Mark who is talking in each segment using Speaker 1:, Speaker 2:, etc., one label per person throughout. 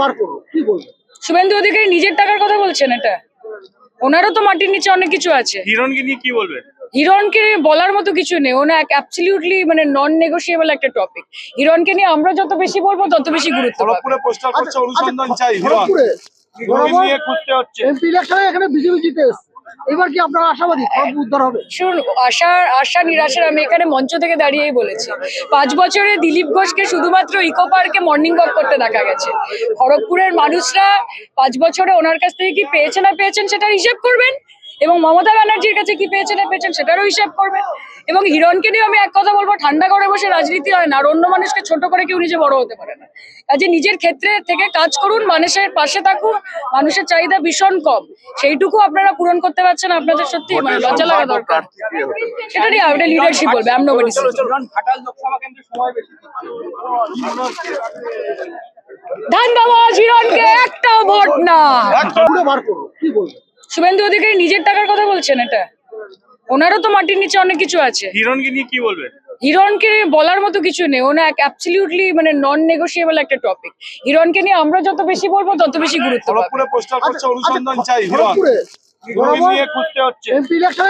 Speaker 1: বার করব কি বলব?
Speaker 2: শুভেন্দু অধিকারী নিজের টাকার কথা বলছেন এটা? ওনারও তো মাটির নিচে অনেক কিছু আছে।
Speaker 3: হিরণকে নিয়ে কি বলবেন?
Speaker 2: হিরণকে বলার মতো কিছু নেই। ওনা অ্যাবসলিউটলি মানে নন নেগোসিয়েবল একটা টপিক হিরণকে নিয়ে আমরা যত বেশি বলব তত বেশি গুরুত্ব পাবে।
Speaker 3: খড়গপুরে পোস্টার করছে
Speaker 1: আচ্ছা,
Speaker 3: অনুসন্ধান
Speaker 1: আচ্ছা,
Speaker 3: চাই হিরণ। নিয়ে খুঁজতে হচ্ছে।
Speaker 1: এমপি ইলেকশনে এখানে বিজেপি জিতে এসছে। এবার কি আপনারা আশাবাদী? সব উদ্ধার হবে?
Speaker 2: শুনুন আশা আশা নিরাশার আমি এখানে মঞ্চ থেকে দাঁড়িয়েই বলেছি। পাঁচ বছরে দিলীপ ঘোষকে শুধুমাত্র ইকো পার্কে মর্নিং ওয়াক করতে দেখা গেছে। খড়গপুরের মানুষরা পাঁচ বছরে ওনার কাছ থেকে কি পেয়েছে না পেয়েছেন সেটার হিসেব করবেন? এবং মমতা ব্যানার্জির কাছে কি পেয়েছে না পেয়েছেন সেটারও হিসেব করবেন? এবং হিরণকে নিয়ে আমি এক কথা বলব ঠান্ডা করে বসে রাজনীতি হয় না আর অন্য মানুষকে ছোট করে কেউ নিজে বড় হতে পারে না। কাজে নিজের ক্ষেত্রে থেকে কাজ করুন মানুষের পাশে থাকুন মানুষের চাহিদা ভীষণ কম। সেইটুকু আপনারা পূরণ করতে পারছেন আপনাদের সত্যি মানে লজ্জা লাগা দরকার। সেটা নিয়ে ওটা লিডারশিপ বলবে আমি নোবডি
Speaker 3: ঘাটাল লোকসভা কেন্দ্রে সময় বেশি
Speaker 2: ধান্দাবাজ হিরণকে একটাও ভোট না। শুভেন্দু অধিকারী নিজের টাকার কথা বলছেন এটা? ওনারও তো মাটির নিচে অনেক কিছু আছে।
Speaker 3: হিরণকে নিয়ে কি বলবেন?
Speaker 2: হিরণকে বলার মতো কিছু নেই। ওনা অ্যাবসলিউটলি মানে নন নেগোশিয়েবল একটা টপিক হিরণকে নিয়ে আমরা যত বেশি বলব তত বেশি গুরুত্ব পাবে।
Speaker 3: পুরো পোস্টাল করছে
Speaker 1: আচ্ছা,
Speaker 3: অনুসন্ধান
Speaker 1: আচ্ছা,
Speaker 3: চাই হিরণ।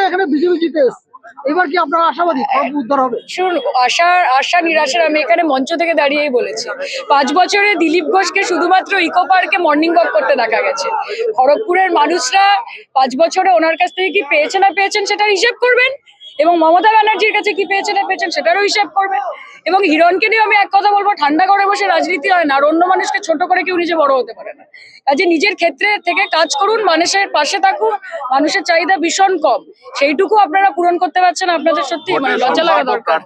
Speaker 1: এখানে বিজেপি জিতে এসছে। এবার কি আপনারা আশাবাদী? খড়গপুর উদ্ধার হবে?
Speaker 2: শুনুন আশা আশা নিরাশার, আমি এখানে মঞ্চ থেকে দাঁড়িয়েই বলেছি। পাঁচ বছরে দিলীপ ঘোষকে শুধুমাত্র ইকো পার্কে মর্নিং ওয়াক করতে দেখা গেছে। খড়গপুরের মানুষরা পাঁচ বছরে ওনার কাছ থেকে কি পেয়েছে না পেয়েছেন সেটা হিসেব করবেন? এবং মমতা ব্যানার্জির কাছে কি পেয়েছে না পেয়েছেন সেটারও হিসাব করবেন এবং হিরণকে নিয়ে আমি এক কথা বলব ঠান্ডা করে বসে রাজনীতি হয় না আর অন্য মানুষকে ছোট করে কেউ নিজে বড় হতে পারে না কাজে নিজের ক্ষেত্রে থেকে কাজ করুন মানুষের পাশে থাকুন মানুষের চাহিদা ভীষণ কম সেইটুকু আপনারা পূরণ করতে পারছেন আপনাদের সত্যি মানে লজ্জা লাগা দরকার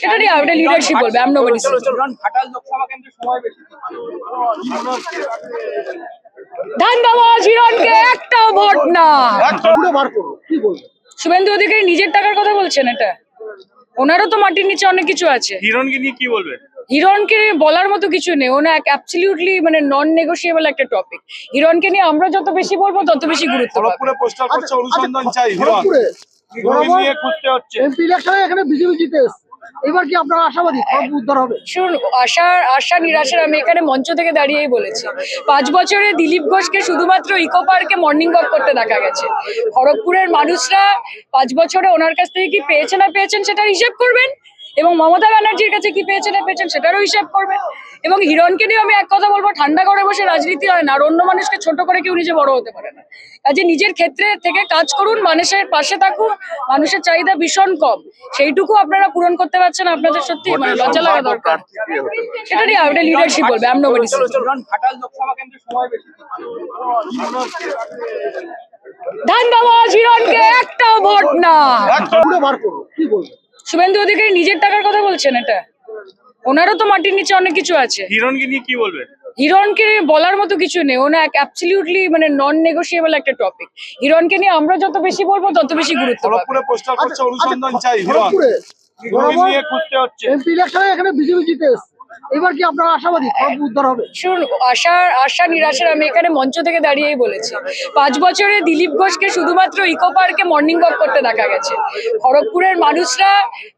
Speaker 2: সেটা নিয়ে ওটা লিডারশিপ বলবে আম নোবডি
Speaker 3: ঘাটাল লোকসভা কেন্দ্রে সময় বেশি
Speaker 2: ধান্দাবাজ হিরণকে একটাও ভোট না শুভেন্দু অধিকারী নিজের টাকার কথা বলছেন এটা? ওনারও তো মাটির নিচে অনেক কিছু আছে।
Speaker 3: হিরণকে নিয়ে কি বলবেন?
Speaker 2: হিরণকে বলার মতো কিছু নেই। ওনা অ্যাবসলিউটলি মানে নন নেগোশিয়েবল একটা টপিক হিরণকে নিয়ে আমরা যত বেশি বলব তত বেশি গুরুত্ব পাবে।
Speaker 3: পুরো পোস্টার করছে
Speaker 1: আচ্ছা,
Speaker 3: অনুসন্ধান
Speaker 1: আচ্ছা,
Speaker 3: চাই হিরণ। নিয়ে খুঁজতে হচ্ছে।
Speaker 1: এমপি ইলেকশনে এখানে বিজেপি জিতে এসছে। এবার কি আপনারা আশাবাদী? কবে উদ্ধার হবে?
Speaker 2: শুনুন, আশা আশা নিরাশার, আমি এখানে মঞ্চ থেকে দাঁড়িয়েই বলেছি। পাঁচ বছরে দিলীপ ঘোষকে শুধুমাত্র ইকো পার্কে মর্নিং ওয়াক করতে দেখা গেছে। খড়গপুরের মানুষরা পাঁচ বছরে ওনার কাছ থেকে কি পেয়েছে না পেয়েছেন সেটার হিসেব করবেন? এবং মমতা ব্যানার্জির কাছে কি পেয়েছে না পেয়েছেন সেটারও হিসাব করবেন? এবং হিরণকে নিয়ে আমি এক কথা বলব ঠান্ডা করে বসে রাজনীতি হয় না আর অন্য মানুষকে ছোট করে কেউ নিজে বড় হতে পারে না। কাজে নিজের ক্ষেত্রে থেকে কাজ করুন মানুষের পাশে থাকুন মানুষের চাহিদা ভীষণ কম। সেইটুকু আপনারা পূরণ করতে পারছেন আপনাদের সত্যি মানে লজ্জা লাগা দরকার। সেটা নিয়ে ওটা লিডারশিপ বলবে আম নোবডি ধান্দাবাজ হিরণকে একটাও ভোট না। শুভেন্দু অধিকারী নিজের টাকার কথা বলছেন এটা? ওনারও তো মাটির নিচে অনেক কিছু আছে।
Speaker 3: হিরণকে নিয়ে কি বলবেন?
Speaker 2: হিরণকে বলার মতো কিছু নেই। ওনা অ্যাবসলিউটলি মানে নন নেগোশিয়েবল একটা টপিক হিরণকে নিয়ে আমরা যত বেশি বলব তত বেশি গুরুত্ব পাবে।
Speaker 3: পোস্টার করছে
Speaker 1: আচ্ছা,
Speaker 3: অনুসন্ধান
Speaker 1: আচ্ছা,
Speaker 3: চাই হিরণ। নিয়ে খুঁজতে হচ্ছে।
Speaker 1: এমপি ইলেকশনে এখানে বিজেপি জিতে এসছে। এবার কি আপনারা আশাবাদী? খড়গপুর উদ্ধার হবে?
Speaker 2: শুনুন, আশা আশা নিরাশার আমি এখানে মঞ্চ থেকে দাঁড়িয়েই বলেছি। পাঁচ বছরে দিলীপ ঘোষকে শুধুমাত্র ইকো পার্কে মর্নিং ওয়াক করতে দেখা গেছে। খড়গপুরের মানুষরা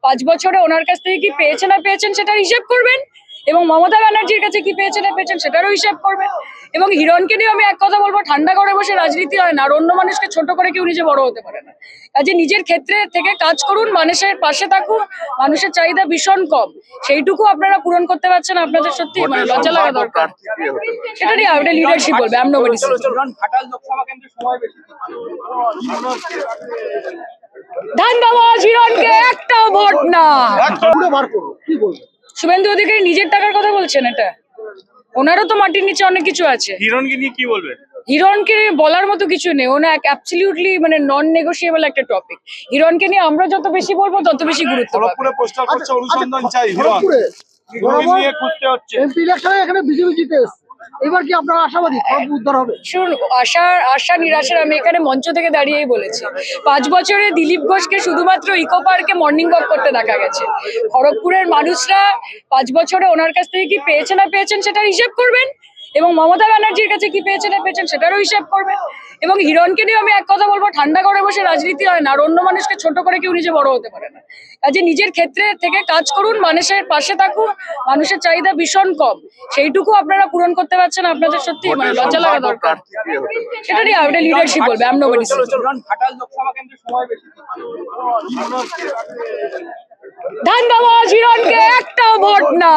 Speaker 2: পাঁচ বছরে ওনার কাছ থেকে কি পেয়েছে না পেয়েছেন সেটা হিসেব করবেন? এবং মমতা ব্যানার্জির কাছে কি পেয়েছে না পেয়েছেন সেটারও হিসাব করবেন। এবং হিরণকে নিয়ে আমি এক কথা বলব ঠান্ডা করে বসে রাজনীতি হয় না আর অন্য মানুষকে ছোট করে কেউ নিজে বড় হতে পারে না। কাজে নিজের ক্ষেত্রে থেকে কাজ করুন মানুষের পাশে থাকুন মানুষের চাহিদা ভীষণ কম। সেইটুকু আপনারা পূরণ করতে পারছেন আপনাদের সত্যি মানে লজ্জা লাগা দরকার। সেটা নিয়ে ওটা লিডারশিপ বলবে আমি ধান্দাবাজ হিরণকে একটাও ভোট না।
Speaker 1: বার করব কি বলব
Speaker 2: শুভেন্দু অধিকারী নিজের টাকার কথা বলছেন এটা? ওনারও তো মাটির নিচে অনেক কিছু আছে।
Speaker 3: হিরণকে নিয়ে কি বলবেন
Speaker 2: হিরণকে বলার মতো কিছু নেই। ওনা এক অ্যাবসলিউটলি মানে নন নেগোশিয়েবল একটা টপিক হিরণকে নিয়ে আমরা যত বেশি বলব তত বেশি গুরুত্ব পাবে।
Speaker 3: পোস্টার করছে
Speaker 1: আচ্ছা,
Speaker 3: অনুসন্ধান
Speaker 1: আচ্ছা,
Speaker 3: চাই হিরণ। নিয়ে খুঁজতে হচ্ছে।
Speaker 1: এমপি ইলেকশনে এখানে বিজেপি জিতে এসছে। এবার কি আপনারা আশাবাদী? উদ্ধার হবে?
Speaker 2: শুনুন, আশা আশা নিরাশার আমি এখানে মঞ্চ থেকে দাঁড়িয়েই বলেছি। পাঁচ বছরে দিলীপ ঘোষকে শুধুমাত্র ইকো পার্কে মর্নিং ওয়াক করতে দেখা গেছে। খড়গপুরের মানুষরা পাঁচ বছরে ওনার কাছ থেকে কি পেয়েছে না পেয়েছেন সেটার হিসেব করবেন? এবং মমতা ব্যানার্জির কাছে কি পেয়েছেন না পেয়েছেন সেটারও হিসাব করবেন। এবং হিরণকে নিয়ে আমি এক কথা বলব ঠান্ডা করে বসে রাজনীতি হয় না আর অন্য মানুষকে ছোট করে কেউ নিজে বড় হতে পারে না। কাজে নিজের ক্ষেত্রে থেকে কাজ করুন মানুষের পাশে থাকুন মানুষের চাহিদা ভীষণ কম। সেইটুকু আপনারা পূরণ করতে পারছেন আপনাদের সত্যি মানে লজ্জা লাগা দরকার। সেটা নিয়ে একটা লিডারশিপ বলবে আম
Speaker 3: বেশি।
Speaker 2: ধান্দাবাজ হিরণকে একটাও ভোট না।